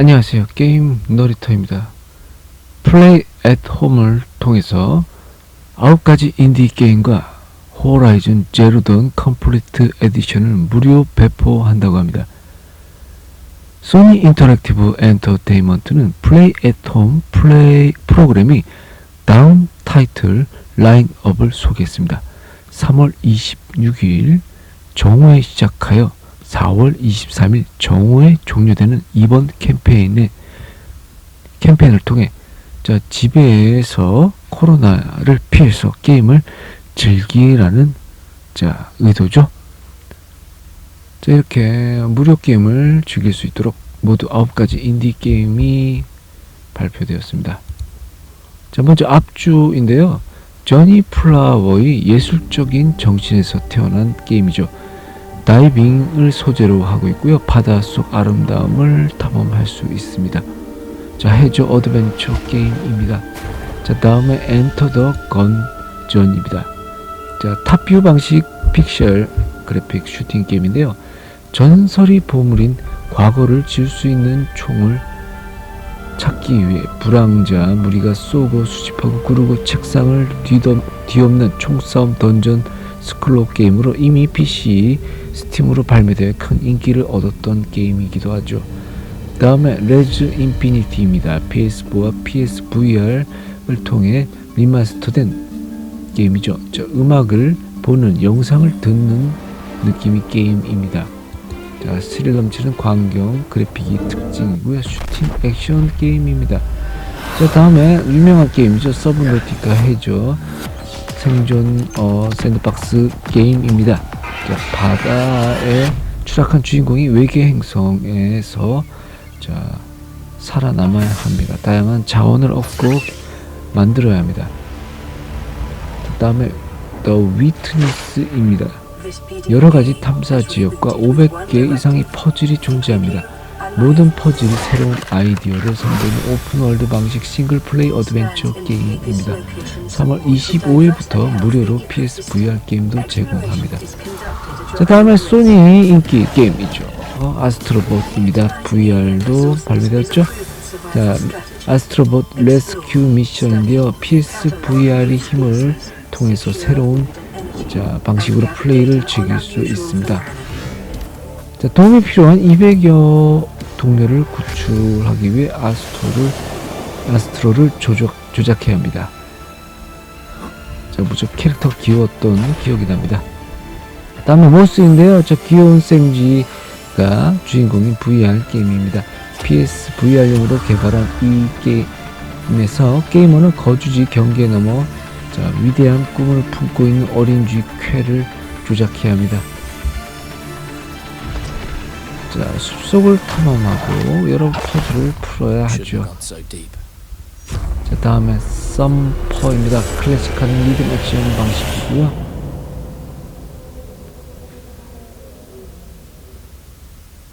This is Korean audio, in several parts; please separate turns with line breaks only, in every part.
안녕하세요. 게임 놀이터입니다. 플레이 앳 홈을 통해서 9가지 인디 게임과 호라이즌 제로던 컴플리트 에디션을 무료 배포한다고 합니다. 소니 인터랙티브 엔터테인먼트는 플레이 앳 홈 플레이 프로그램이 다음 타이틀 라인업을 소개했습니다. 3월 26일 정오에 시작하여 4월 23일 정오에 종료되는 이번 캠페인의 캠페인을 통해 자, 집에서 코로나를 피해서 게임을 즐기라는 자, 의도죠. 자, 이렇게 무료 게임을 즐길 수 있도록 모두 9가지 인디 게임이 발표되었습니다. 자, 먼저 앞주인데요. 저니 플라워의 예술적인 정신에서 태어난 게임이죠. 다이빙을 소재로 하고 있고요. 바닷속 아름다움을 탐험할 수 있습니다. 자, 해저 어드벤처 게임입니다. 자, 다음에 엔터 더 건전입니다. 자, 탑뷰 방식 픽셀 그래픽 슈팅 게임인데요. 전설이 보물인 과거를 지울 수 있는 총을 찾기 위해 불황자 무리가 쏘고 수집하고 구르고 책상을 뒤덮, 뒤엎는 총싸움 던전 스클로 게임으로 이미 PC, 스팀으로 발매되어 큰 인기를 얻었던 게임이기도 하죠. 다음에 레즈 인피니티입니다. PS4와 PSVR을 통해 리마스터된 게임이죠. 저 음악을 보는 영상을 듣는 느낌의 게임입니다. 자, 스릴 넘치는 광경, 그래픽이 특징이고요. 슈팅 액션 게임입니다. 자, 다음에 유명한 게임이죠. 서브노티카 해저 생존 어, 샌드박스 게임입니다. 자, 바다에 추락한 주인공이 외계 행성에서 자, 살아남아야 합니다. 다양한 자원을 얻고 만들어야 합니다. 그 다음에 The Witness입니다. 여러 가지 탐사 지역과 500개 이상의 퍼즐이 존재합니다. 모든 퍼즐이 새로운 아이디어를 선보이는 오픈월드 방식 싱글 플레이 어드벤처 게임입니다. 3월 25일부터 무료로 PSVR 게임도 제공합니다. 자, 다음에 소니 인기 게임이죠. 어, 아스트로봇입니다. VR도 발매되었죠. 자, 아스트로봇 레스큐 미션인데요. PSVR의 힘을 통해서 새로운 자, 방식으로 플레이를 즐길 수 있습니다. 자, 도움이 필요한 200여 동료를 구출하기 위해 아스트로를 아스트로를 조작, 조작해야 합니다. 자, 무척 캐릭터 귀여웠던 기억이 납니다. 다음에 모스인데요. 저 귀여운 생쥐가 주인공인 VR 게임입니다. PS VR용으로 개발한 이 게임에서 게이머는 거주지 경계에 넘어 자, 위대한 꿈을 품고 있는 어린 쥐 쾌를 조작해야 합니다. 자, 숲속을 탐험하고 여러 퍼즐을 풀어야 하죠. 자, 다음에 썸퍼입니다. 클래식한 리듬 액션 방식이고요.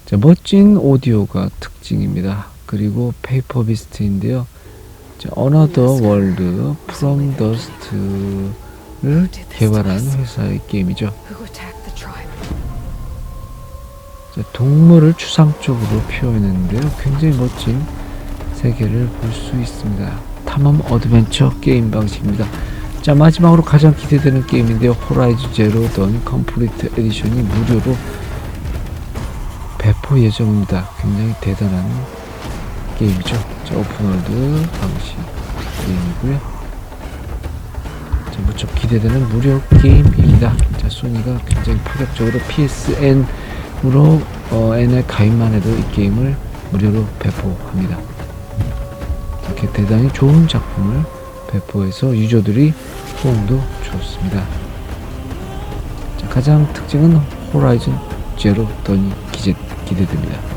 자, 멋진 오디오가 특징입니다. 그리고 페이퍼 비스트인데요. 자, Another World From Dust를 개발한 회사의 게임이죠. 자, 동물을 추상적으로 표현했는데요. 굉장히 멋진 세계를 볼 수 있습니다. 탐험 어드벤처 게임 방식입니다. 자 마지막으로 가장 기대되는 게임인데요. 호라이즈 제로 던 컴플리트 에디션이 무료로 배포 예정입니다. 굉장히 대단한 게임이죠. 자 오픈월드 방식 게임이고요. 자 무척 기대되는 무료 게임입니다. 자 소니가 굉장히 파격적으로 PSN 으로 어, N에 가입만 해도 이 게임을 무료로 배포합니다. 이렇게 대단히 좋은 작품을 배포해서 유저들이 호응도 좋습니다. 자, 가장 특징은 호라이즌 제로 던이 기대, 기대됩니다.